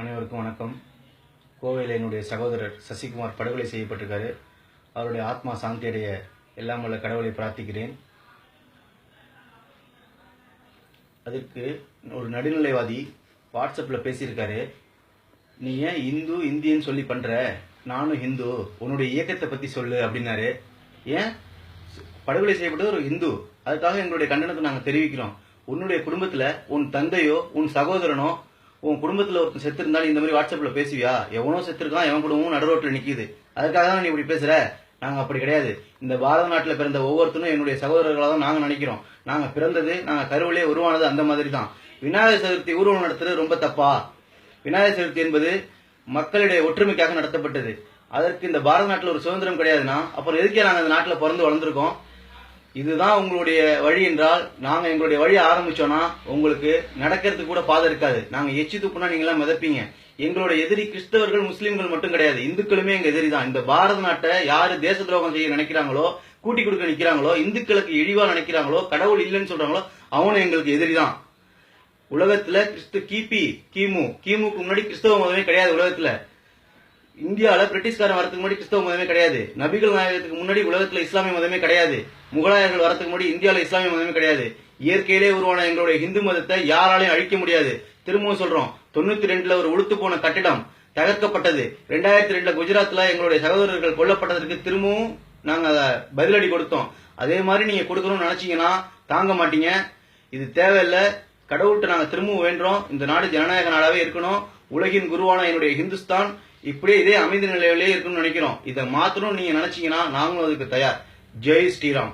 அனைவருக்கும் வணக்கம். கோவையில் என்னுடைய சகோதரர் சசிகுமார் படுகொலை செய்யப்பட்டிருக்காரு. அவருடைய ஆத்மா சாந்தி அடைய எல்லாம் உள்ள கடவுளை பிரார்த்திக்கிறேன். அதுக்கு ஒரு நடுநிலைவாதி வாட்ஸ்அப்பில் பேசியிருக்காரு. நீ ஏன் இந்து இந்தியன்னு சொல்லி பண்ணுற நானும் ஹிந்து. உன்னுடைய இயக்கத்தை பற்றி சொல்லு அப்படின்னாரு. ஏன்? படுகொலை செய்யப்பட்டது ஒரு இந்து அதுக்காக எங்களுடைய கண்டனத்தை நாங்கள் தெரிவிக்கிறோம். உன்னுடைய குடும்பத்தில் உன் தந்தையோ உன் சகோதரனோ உன் குடும்பத்துல ஒருத்தன் செத்து இருந்தாலும் இந்த மாதிரி வாட்ஸ்அப்ல பேசுவியா? எவனோ செத்துருக்கான் எவன் குடும்பமும் நடுரோட்டில் நிற்கிது அதுக்காக தான் நீ இப்படி பேசுற? நாங்க அப்படி கிடையாது. இந்த பாரத நாட்டுல பிறந்த ஒவ்வொருத்தரும் என்னுடைய சகோதரர்களாக தான் நாங்க நினைக்கிறோம். நாங்க பிறந்தது நாங்க கருவிலே உருவானது அந்த மாதிரி தான். விநாயகர் சதுர்த்தி ஊர்வலம் நடத்துறது ரொம்ப தப்பா? விநாயகர் சதுர்த்தி என்பது மக்களுடைய ஒற்றுமைக்காக நடத்தப்பட்டது. அதற்கு இந்த பாரத நாட்டில் ஒரு சுதந்திரம் கிடையாதுன்னா அப்புறம் எதுக்கே நாங்கள் அந்த நாட்டில் பிறந்து வளர்ந்துருக்கோம்? இதுதான் உங்களுடைய வழி என்றால் நாங்க எங்களுடைய வழி ஆரம்பிச்சோம்னா உங்களுக்கு நடக்கிறதுக்கு கூட பாதை இருக்காது. நாங்க எச்சி துப்புனா நீங்க எல்லாம் மிதப்பீங்க. எங்களுடைய எதிரி கிறிஸ்தவர்கள் முஸ்லீம்கள் மட்டும் கிடையாது. இந்துக்களுமே எங்க எதிரி தான் இந்த பாரத நாட்டை யாரு தேச துரோகம் செய்ய நினைக்கிறாங்களோ கூட்டி கொடுக்க நிற்கிறாங்களோ இந்துக்களுக்கு இழிவா நினைக்கிறாங்களோ கடவுள் இல்லைன்னு சொல்றாங்களோ அவனும் எங்களுக்கு எதிரி தான் உலகத்துல கிறிஸ்து கிபி கிமு. கிமுக்கு முன்னாடி கிறிஸ்தவ மதமே கிடையாது உலகத்துல. இந்தியாவில் பிரிட்டிஷ்காரன் வரதுக்கு முன்னாடி கிறிஸ்தவ மதமே கிடையாது. நபிகள் நாயகத்துக்கு முன்னாடி உலகத்துல இஸ்லாமிய மதமே கிடையாது. முகலாயர்கள் வரதுக்கு முன்னாடி இந்தியாவில் இஸ்லாமிய மதமே கிடையாது. இயற்கையிலே உருவான எங்களுடைய இந்து மதத்தை யாராலையும் அழிக்க முடியாது. திரும்பவும் சொல்றோம் தொண்ணூத்தி ரெண்டுல ஒரு உளுத்து போன கட்டிடம் தகர்க்கப்பட்டது. ரெண்டாயிரத்தி ரெண்டுல குஜராத்ல எங்களுடைய சகோதரர்கள் கொல்லப்பட்டதற்கு திரும்பவும் நாங்க அதை பதிலடி கொடுத்தோம். அதே மாதிரி நீங்க கொடுக்கணும்னு நினைச்சீங்கன்னா தாங்க மாட்டீங்க. இது தேவையில்லை. கடவுள்கிட்ட நாங்க திரும்பவும் வேண்டுறோம். இந்த நாடு ஜனநாயக நாடாவே இருக்கணும். உலகின் குருவான என்னுடைய ஹிந்துஸ்தான். இப்படியே இதே அமைதி நிலையிலே இருக்குன்னு நினைக்கிறோம். இதை மாத்தணும் நீங்க நினைச்சீங்கன்னா நாங்களும் அதுக்கு தயார். ஜெய் ஸ்ரீராம்.